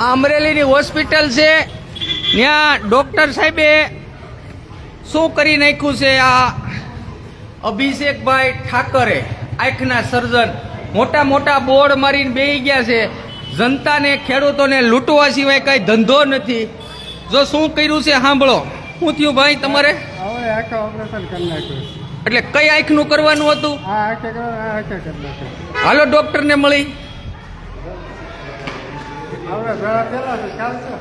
આ અમરેલીની હોસ્પિટલ છે. ત્યાં ડૉક્ટર સાહેબે શું કરી નાખ્યું છે આ અભિષેકભાઈ ઠાકરે? આંખના સર્જન. મોટા મોટા બોર્ડ મારીને બેહી ગયા છે. જનતાને ખેડૂતોને લૂંટવા સિવાય કઈ ધંધો નથી. જો શું કર્યું છે સાંભળો. શું થયું ભાઈ તમારે? એટલે કઈ આંખનું કરવાનું હતું? હાલો ડોક્ટરને મળી. આપણે ભેળા થયેલા છે ખ્યાલ છે.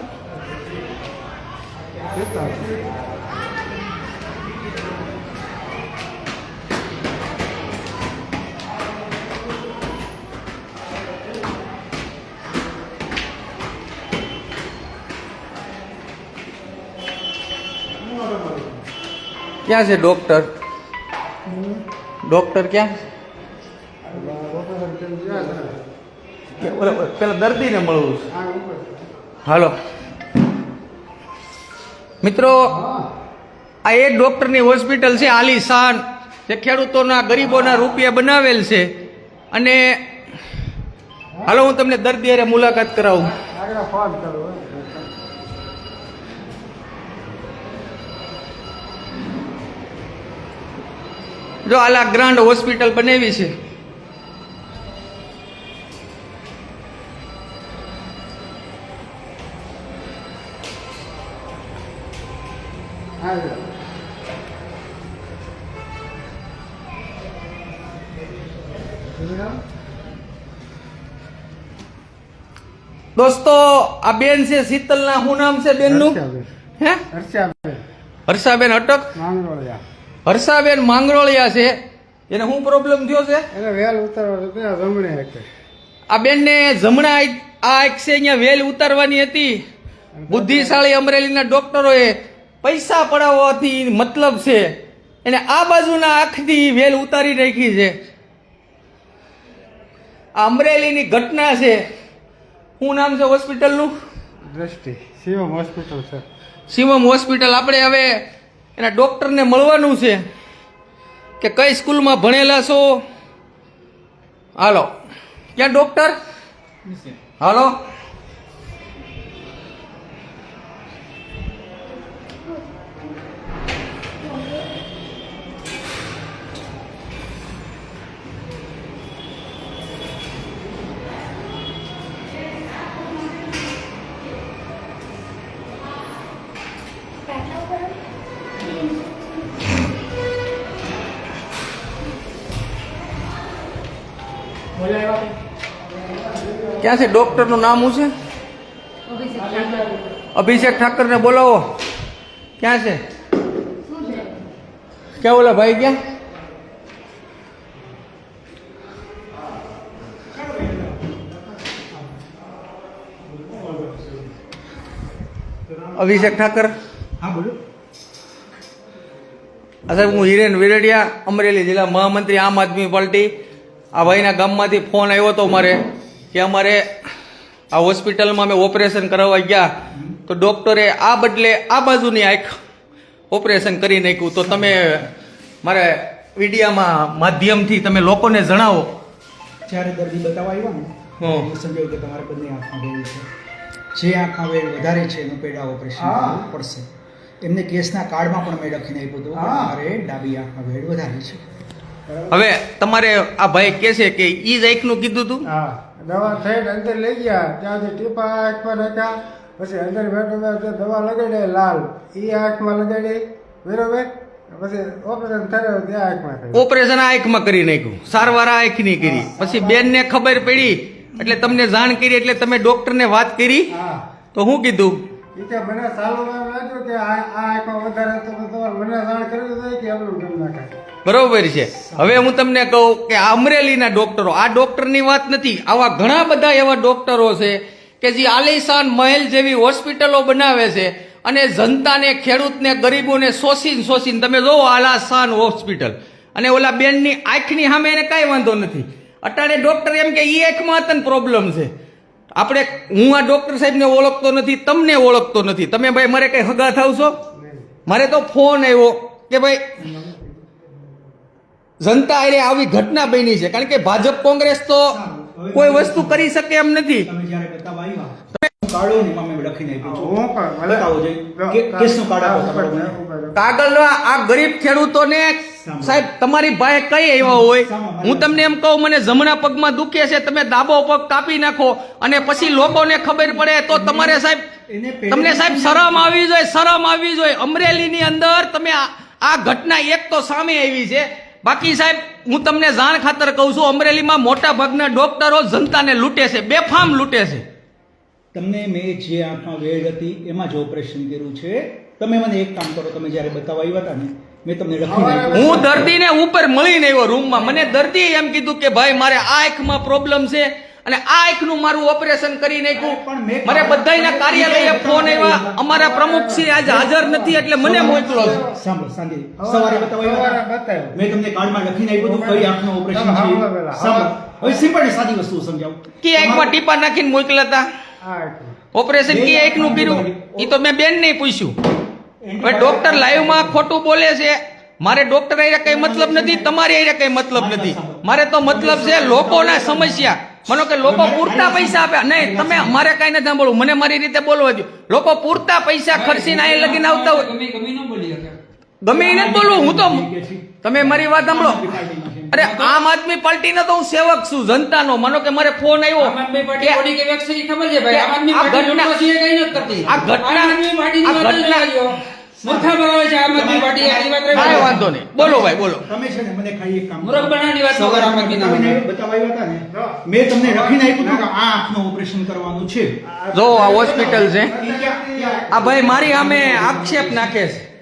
ક્યાં છે ડોક્ટર ડોક્ટર ક્યાં ઓપરેશન કરી ગયા છે. કે બરાબર પેલા દર્દીને મળવું હાલો. મિત્રો આ એ ડોક્ટરની હોસ્પિટલ છે આલી શાન જે ખેડૂતોના ગરીબોના રૂપિયા બનાવેલ છે. અને હાલો હું તમને દર્દી અરે મુલાકાત કરાવું. જો આલા ગ્રાન્ડ હોસ્પિટલ બનાવી છે. દોસ્તો આ બેન છે શીતલના. શું નામ છે બેનનું. હે? હર્ષાબેન. અટક હર્ષાબેન માંગરોળિયા છે. એને શું પ્રોબ્લેમ થયો છે? એને વેલ ઉતારવા જમણે આ બેનને જમણા આ એક છે અહીંયા વેલ ઉતારવાની હતી. બુદ્ધિશાળી અમરેલીના ડોક્ટરોએ પૈસા પડાવવાથી મતલબ છે એને આ બાજુના આંખથી વેલ ઉતારી નાખી છે. આ અમરેલીની ઘટના છે. શું નામ છે હોસ્પિટલનું? દ્રષ્ટિ. શિવમ હોસ્પિટલ છે શિવમ હોસ્પિટલ. આપણે હવે એના ડોક્ટરને મળવાનું છે કે કઈ સ્કૂલમાં ભણેલા છો? હાલો. ક્યાં ડોક્ટર? હાલો. ક્યાં છે ડૉક્ટરનું નામ શું છે? અભિષેક ઠાકરને બોલાવો. ક્યાં છે? ક્યાં ઓલા ભાઈ ક્યાં અભિષેક ઠાકર. હા બોલો. સાહેબ હું હિરેન વિરડિયા અમરેલી જિલ્લા મહામંત્રી આમ આદમી પાર્ટી. આ ભાઈના ગામમાંથી ફોન આવ્યો હતો મારે કે અમારે આ હોસ્પિટલમાં અમે ઓપરેશન કરાવવા ગયા તો ડૉક્ટરે આ બદલે આ બાજુની આંખ ઓપરેશન કરી નાખ્યું. તો તમે મારે મીડિયામાં માધ્યમથી તમે લોકોને જણાવો. જ્યારે દર્દી બતાવવા આવ્યા ને સમજાયું કે તમારે બંને આંખમાં વેલ છે. જે આંખમાં વેલ વધારે છે એનું પેડા ઓપરેશન કરવું પડશે. એમને કેસના કાર્ડમાં પણ મેં લખીને આપ્યું હતું મારે. ડાબી આંખમાં વેડ વધારે છે. હવે તમારે આ ભાઈ કહે છે કે ઈ જ આંખનું કીધું હા દવા થઈને અંદર લઈ ગયા ત્યાંથી ટીપા આંખમાં નાખ્યા પછી અંદર બેઠો દવા લગાડે લાલ. એ આંખમાં લગાડી બરોબર? પછી ઓપરેશન થયું ત્યાં આંખમાં ઓપરેશન આંખમાં કરી નાખ્યું. સારવાર આંખની કરી. પછી બેનને ખબર પડી એટલે તમને જાણ કરી એટલે તમે ડોક્ટરને વાત કરી. તો હું કીધું? કે મને સારું એમ લાગ્યું કે આ આંખમાં વધારે તો મને જાણ કરવી જોઈએ કે કેમ નાખાય બરોબર છે. હવે હું તમને કહું કે અમરેલીના ડોક્ટરો, આ ડોક્ટરની વાત નથી, આવા ઘણા બધા એવા ડોક્ટરો છે કે જે આલિશાન મહેલ જેવી હોસ્પિટલો બનાવે છે અને જનતાને, ખેડૂતને, ગરીબોને શોષીન શોષીને, તમે જોવો આલાશાન હોસ્પિટલ. અને ઓલા બેનની આંખની સામે એને કાંઈ વાંધો નથી. અટાણે ડોક્ટર એમ કે એ આંખમાં પ્રોબ્લેમ છે. આપણે, હું આ ડોક્ટર સાહેબને ઓળખતો નથી, તમને ઓળખતો નથી. તમે ભાઈ, મારે કંઈ હગા થાવ છો મારે તો ફોન આવ્યો કે ભાઈ જનતા અરે આવી ઘટના બની છે. કારણ કે ભાજપ કોંગ્રેસ તો કોઈ વસ્તુ કરી શકે એમ નથી. કાગળ આ ગરીબ ખેડૂતોને સાહેબ તમારી ભાઈ કઈ એવા હોય? હું તમને એમ કહું મને જમણા પગમાં દુખે છે તમે ડાબો પગ કાપી નાખો અને પછી લોકોને ખબર પડે તો તમારે સાહેબ તમને સાહેબ શરમ આવી જોઈએ શરમ આવવી જોઈએ. અમરેલીની અંદર તમે આ આ ઘટના એક તો સામે આવી છે. બાકી સાહેબ હું તમને જાણ ખાતર કહું છું અમરેલીમાં મોટા ભાગના ડોક્ટરો જનતાને લૂંટે છે બેફામ લૂંટે છે. તમને મેં જે આંખમાં વેડ હતી એમાં જ ઓપરેશન કર્યું છે. તમે મને એક કામ કરો તમે જ્યારે બતાવવા આવ્યા હતા ને મેં તમને લખી હું દર્દીને ઉપર મળીને આવ્યો રૂમમાં મને દર્દીએ એમ કીધું કે ભાઈ મારે આ આંખમાં પ્રોબ્લેમ છે અને આ આંખનું મારું ઓપરેશન કરી નાખ્યું. મારે બધાયના કાર્યાલયે ફોન આવ્યા. અમારા પ્રમુખશ્રી આજે હાજર નથી એટલે મને મોકલો. સવારે? બતાવ્યું. મેં તમને કાર્ડમાં લખીને આપ્યું હતું કઈ આંખનું ઓપરેશન છે હવે સિમ્પલ સાદી વસ્તુ સમજાવું. કે આંખમાં ટીપા નાખીને મોકલ્યા હતા ઓપરેશન કે આંખનું કર્યું? એ તો મેં બેન નહીં પૂછ્યું. હવે ડોક્ટર લાઈવમાં ખોટું બોલે છે. મારે ડોક્ટર અહીંયા કઈ મતલબ નથી તમારે અહીંયા કઈ મતલબ નથી. મારે તો મતલબ છે લોકોના સમસ્યા. માનો કે લોકો પૂરતા પૈસા આપ્યા નહીં તમે અમારે કઈ નથી સાંભળવું. મને મારી રીતે બોલવા દો લોકો પૂરતા પૈસા ખર્ચીને અહીં લગીને આવતા હોય. ગમે ન એને જ બોલવું. હું તો તમે મારી વાત સાંભળો. અરે આમ આદમી પાર્ટીનો તો હું સેવક છું જનતાનો. માનો કે મારે ફોન આવ્યો પાર્ટી ઘટના- આ ઘટના- મૂર્ખા ભરાવે છે આમ આદમી પાર્ટી આની વાત કાંઈ રહેવા વાંધો નહીં. બોલો ભાઈ બોલો. તમે છે ને મને ખાલી એક કામ. મૂર્ખ બનાવવાની વાત ન આમ આદમી ના નામે. હતા ને? મેં તમને લખીને આપ્યું હતું કે આ આંખનું ઓપરેશન કરવાનું છે. જો આ હોસ્પિટલ છે. આ ભાઈ મારી અમે આક્ષેપ નાખે છે.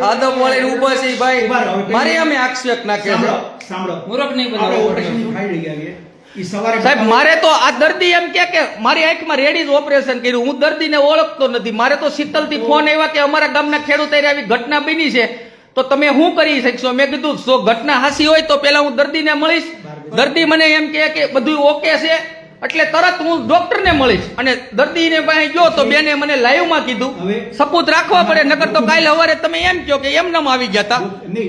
આદમ વાળી ઊભા છે ભાઈ. રહો, મારી અમે આક્ષેપ નાખે છે. સાંભળો સાંભળો. મૂર્ખ નહીં બનાવો. ઓપરેશન ખાઈ રહ્યા સવારે સાહેબ મારે તો આ દર્દી એમ કે કે મારી આંખમાં રેડી જ ઓપરેશન કર્યું. હું દર્દીને ઓળખતો નથી. મારે તો શીતલથી ફોન આવ્યા કે અમારા ગામના ખેડૂત આવી ઘટના બની છે. તો તમે શું કરી શકશો? મેં કીધું જો ઘટના હાસી હોય તો પેલા હું દર્દીને મળીશ. દર્દી મને એમ કહે કે બધું ઓકે છે. એટલે તરત હું ડોક્ટરને મળીશ. અને દર્દીને પાસે ગયો તો બેને મને લાઈવમાં કીધું સપૂત રાખવા પડે નકર તો કાલે સવારે તમે એમ કહો કે એમ નામ આવી ગયા હતા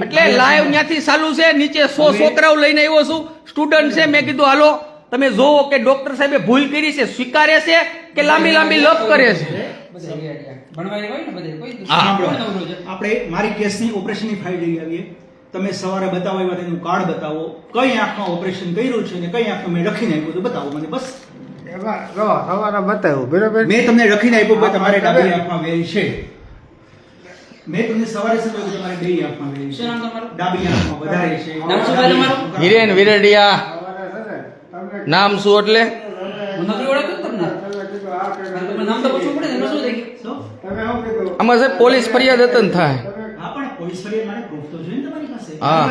એટલે લાઈવ ત્યાંથી ચાલુ છે નીચે સો છોકરાઓ લઈને આવ્યો છું. સ્ટુડન્ટ છે મેં કીધું હાલો તમે જોવો કે ડોક્ટર સાહેબે ભૂલ કરી છે સ્વીકારે છે કે લાંબી લાંબી લપ કરે છે? આપણે મારી કેસની ઓપરેશનની ફાઇલ લઈ આવીએ. તમે સવારે બતાવો એવા તેનું કાર્ડ બતાવો કઈ આંખમાં ઓપરેશન કર્યું છે અને કઈ આંખમાં મેં લખીને આપ્યું તો બતાવો મને બસ. સવારે બતાવ્યું બરાબર? મેં તમને લખીને આપ્યું કે તમારે ડાબી આંખમાં વેરી છે. મેં તમને સવારે સમજાવ્યું કે તમારે બે આંખમાં વેરી છે? નામ ડાબી આંખમાં વધારે છે. શું હિરેન વિરડિયા. ને નામ શું એટલે? નથી ઓળખતો તમને. તમે કીધું આ કે તમારું નામ તો પૂછવું પડે એમાં શું થઈ ગયું? શું? તમે શું કીધું? આમાં સાહેબ પોલીસ ફરિયાદ હતન થાય. હા પણ પોલીસ ફરિયાદ માટે proof તો જોઈએ ને તમારી પાસે હા.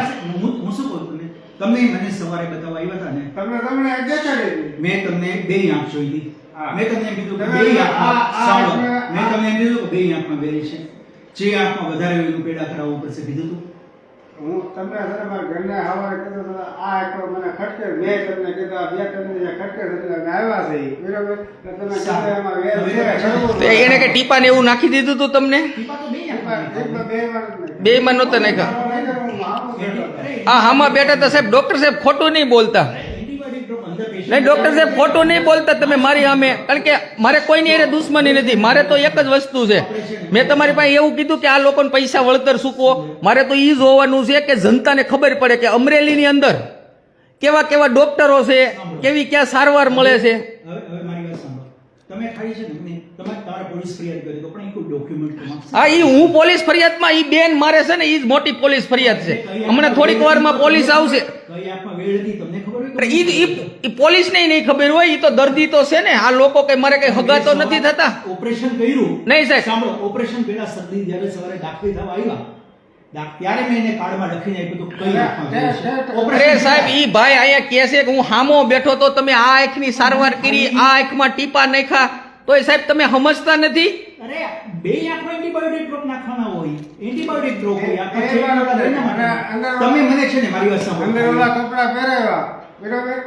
હું શું કહું તમને તમે મને સવારે બતાવવા આવ્યા હતા ને. તમને તમને એક દેખાડી હતી. મેં તમને બે આંખ જોઈ હતી હા. મેં તમને કીધું કે તમે બે આ- આંખમાં સાંભળો. મેં તમને એમ કીધું કે બે આંખમાં વેરી છે. જે આંખમાં વધારે એનું પેડા કરાવવું પડશે કીધું હું તમને મારા ઘરને હવારે કીધું આ એકલો મને ખટકે. મેં તમને કીધું આ બે તમને જે ખટકે એટલે અમે આવ્યા છે બરાબર? તમે કીધું વેર છે. એને કે ટીપા ને એવું નાખી દીધું તું તમને? ટીપા તો બે બે માં નહોતા નાખ્યા. આ હામાં બેઠા તો સાહેબ, ડોક્ટર સાહેબ ખોટું નહીં બોલતા. નહીં, ડોક્ટર સાહેબ ખોટું નહીં બોલતા, તમે મારી સામે, કારણ કે મારે કોઈની એને દુશ્મની નથી, મારે તો એક જ વસ્તુ છે. મેં તમારી પાસે એવું કીધું કે આ લોકોને પૈસા વળતર ચૂકવો મારે તો એ જોવાનું છે કે જનતાને ખબર પડે કે અમરેલીની અંદર કેવા કેવા ડોક્ટરો છે, કેવી ક્યાં સારવાર મળે છે હવે હવે મારી વાત સાંભળો તમે ખાલી છે ને તમે તમારે પોલીસ ફરિયાદ કરી તો પણ એ ડોક્યુમેન્ટ હા હું પોલીસ ફરિયાદમાં એ બેન મારે છે ને એ જ મોટી પોલીસ ફરિયાદ છે. હમણાં થોડીક વારમાં પોલીસ આવશે. પોલીસ પોલીસને નહીં ખબર હોય ઈ તો દર્દી તો છે ને આ લોકો કઈ મારે કઈ હગા તો નથી થતા. ઓપરેશન કર્યું? નહીં, સાહેબ. સાંભળો ઓપરેશન પેલા સર્દી જયારે સવારે દાખલ થવા આવ્યા ત્યારે મેં એને કાર્ડમાં લખીને આપ્યું હતું કઈ આંખમાં અરે સાહેબ ઈ ભાઈ અહીંયા કહે છે કે હું હામો બેઠો તો તમે આ આંખની સારવાર કરી આ આંખમાં ટીપા નાખ્યા. તો એ સાહેબ તમે સમજતા નથી? અરે બે આંખમાં એન્ટીબાયોટિક ડ્રોપ નાખવાના હોય એન્ટીબાયોટિક ડ્રોપ હોય. તમે મને છે ને મારી વાત અંદર ઓલા કપડા પહેરાવ્યા બરોબર?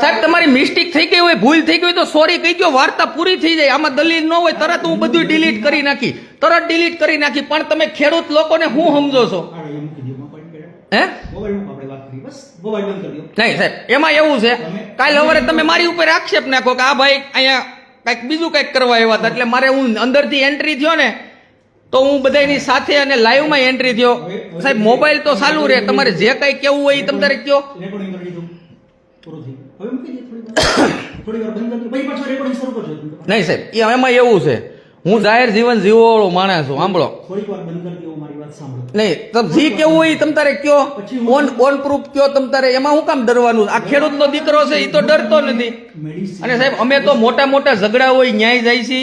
સાહેબ તમારી મિસ્ટેક થઈ ગઈ હોય ભૂલ થઈ ગઈ હોય તો સોરી કહી દો વાર્તા પૂરી થઈ જાય. આમાં દલીલ ન હોય તરત હું બધું ડિલીટ કરી નાખી. તરત ડિલીટ કરી નાખી. પણ તમે ખેડૂત લોકોને હું સમજો છો. હે? નહીં સાહેબ એમાં એવું છે કાલે સવારે તમે મારી ઉપર આક્ષેપ નાખો કે આ ભાઈ અહીંયા કંઈક બીજું કંઈક કરવા આવ્યા હતા એટલે મારે હું અંદરથી એન્ટ્રી થયો ને તો હું બધાની સાથે અને લાઈવમાં એન્ટ્રી થયો. સાહેબ મોબાઈલ તો ચાલુ રહે તમારે જે કંઈ કેવું હોય એ તમે તારે કયો. હવે. નહીં સાહેબ એમાં એવું છે હું જાહેર જીવન જીવવાવાળો માણસ છું સાંભળો. નહીં તમે જી કેવું હોય એ તમે તારે કયો. ઓન ઓન પ્રૂફ કયો તમે તારે. એમાં હું કામ ડરવાનું? આ ખેડૂતનો દીકરો છે એ તો ડરતો નથી. અને સાહેબ અમે તો મોટા મોટા ઝઘડા હોય ન્યાય જાય છે.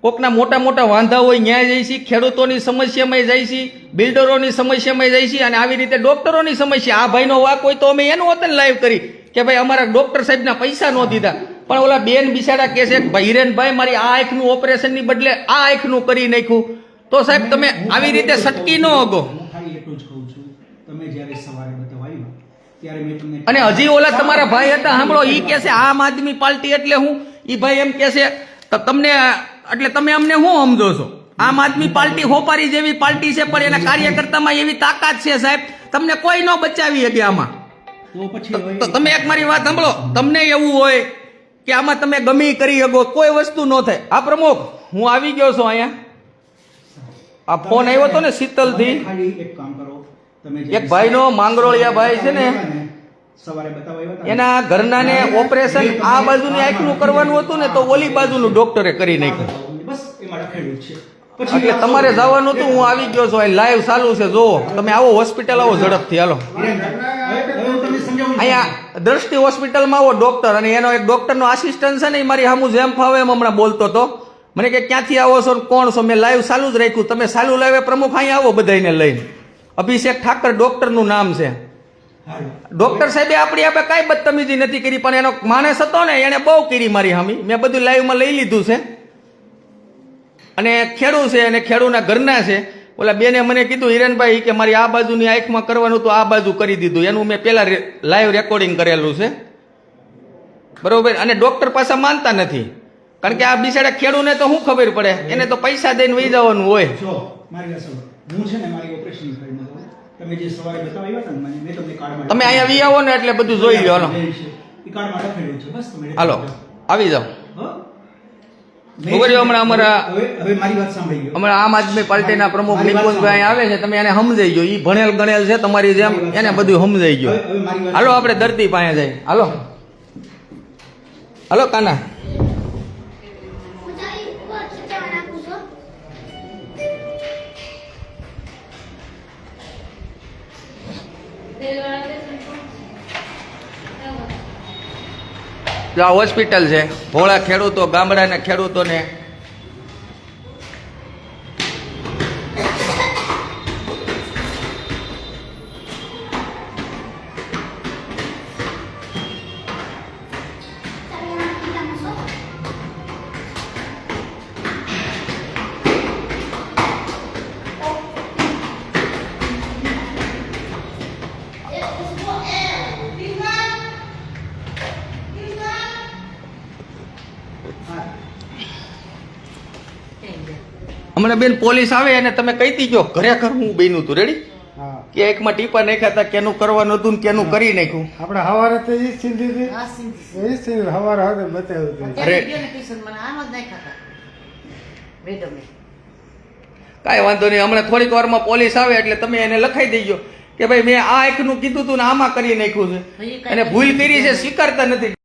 કોકના મોટા મોટા વાંધા હોય ન્યાય જાય છે. ખેડૂતોની સમસ્યામાં જાય છે. બિલ્ડરોની સમસ્યામાં જાય છે. અને આવી રીતે ડોક્ટરોની સમસ્યા. આ ભાઈનો વાક હોય તો અમે એનું વતન લાઈવ કરી કે ભાઈ અમારા ડોક્ટર સાહેબના પૈસા ન દીધા. પણ ઓલા બેન બિસાડા છે કે ભાઈ હિરેનભાઈ મારી આ આંખનું ઓપરેશનની બદલે આ આંખનું કરી નાખ્યું. તો સાહેબ તમે આવી રીતે સટકી ન અગો હું ખાલી એટલું જ કહું છું તમે જ્યારે સવારે બતાવવા આવ્યા ત્યારે મેં તમને અને હજી ઓલા તમારા ભાઈ હતા સાંભળો ઈ કે છે આમ આદમી પાર્ટી એટલે હું. ઈ ભાઈ એમ કે છે તો તમને એટલે તમે અમને શું સમજો છો? આમ આદમી પાર્ટી હોપારી જેવી પાર્ટી છે પણ એના કાર્યકર્તામાં એવી તાકાત છે સાહેબ. તમને કોઈ ન બચાવી શકે આમાં. તો પછી તો તમે એક મારી વાત સાંભળો. તમને એવું હોય કે આમાં તમે ગમી કરી શકો કોઈ વસ્તુ ન થાય. આ પ્રમુખ હું આવી ગયો છું અહીંયા. આ ફોન આવ્યો હતો ને શીતલથી. થી એક એક ભાઈનો માંગરોળિયા ભાઈ છે ને એના ઘરના ને, ઓપરેશન આ બાજુની આંખનું કરવાનું હતું ને તો ઓલી બાજુનું ડોક્ટરે કરી નાખ્યું. એટલે તમારે જવાનું હતું હું આવી ગયો છું લાઈવ ચાલુ છે જો તમે આવો હોસ્પિટલ આવો ઝડપથી હાલો હવે હવે હું તમને સમજાવું છું. અહીંયા દ્રષ્ટિ હોસ્પિટલમાં આવો ડોક્ટર અને એનો એક ડોક્ટરનો આસિસ્ટન્ટ છે ને એ મારી સામું જેમ ફાવે એમ હમણાં બોલતો હતો. મને કે, ક્યાંથી આવો છો કોણ છો? મેં લાઈવ ચાલુ જ રાખ્યું. તમે ચાલુ લાવે પ્રમુખ અહીંયા આવો બધાને લઈને. અભિષેક ઠાકર ડોક્ટરનું નામ છે. ડોક્ટર સાહેબે આપણી આપણે કાંઈ બદતમીજી નથી કરી, પણ એનો માણસ હતો ને, એણે બહુ કરી મારી હામી. મેં બધું લાઈવમાં લઈ લીધું છે. અને ખેડૂ છે, અને ખેડૂના ઘરના છે. ઓલા બેને મને કીધું હિરેનભાઈ કે મારી આ બાજુની આંખમાં કરવાનું તો આ બાજુ કરી દીધું. એનું મેં પહેલાં લાઈવ રેકોર્ડિંગ કરેલું છે. બરોબર? અને ડૉક્ટર પાસે માનતા નથી. કારણ કે આ બિચારા ખેડૂને તો શું ખબર પડે? એને તો પૈસા દઈને વહી જવાનું હોય. જો મારી વાત સાંભળો. હું છે ને મારી ઓપરેશન તમે જે સવારે બતાવવા ને મેં તમને કાર્ડમાં તમે અહીંયા વી આવો ને એટલે બધું જોઈ લો હાલો. હાલો આવી જાઓ? ખબર છે હમણાં અમારા- હવે હવે મારી વાત સાંભળી ગયો. હમણાં આમ આદમી પાર્ટીના પ્રમુખ નિકુંજભાઈ આવે છે તમે એને સમજાઈ ગયો. એ ભણેલ ગણેલ છે તમારી જેમ એને બધું સમજાઈ ગયું. હાલો આપણે ધરતી પાસે જઈએ. હાલો. હાલો કાના. જો આ હોસ્પિટલ છે. ભોળા ખેડૂતો ગામડાના ખેડૂતોને હમણાં બેન પોલીસ આવે અને તમે કહી દીજો ખરેખર હું બન્યું તું રેડી કે એકમાં ટીપા નાખ્યા હતા કેનું કરવાનું હતું ને કેનું કરી નાખ્યું? આપણે હવારે તો એ સિંધી હતી. એ સિંધી હવારે હવે બતાવ્યું હતું અરે. કાંઈ વાંધો નહીં. હમણાં થોડીક વારમાં પોલીસ આવે એટલે તમે એને લખાઈ દેજો કે ભાઈ મેં આ એકનું કીધું તું ને આમાં કરી નાખ્યું છે. અને ભૂલ કરી છે સ્વીકારતા નથી.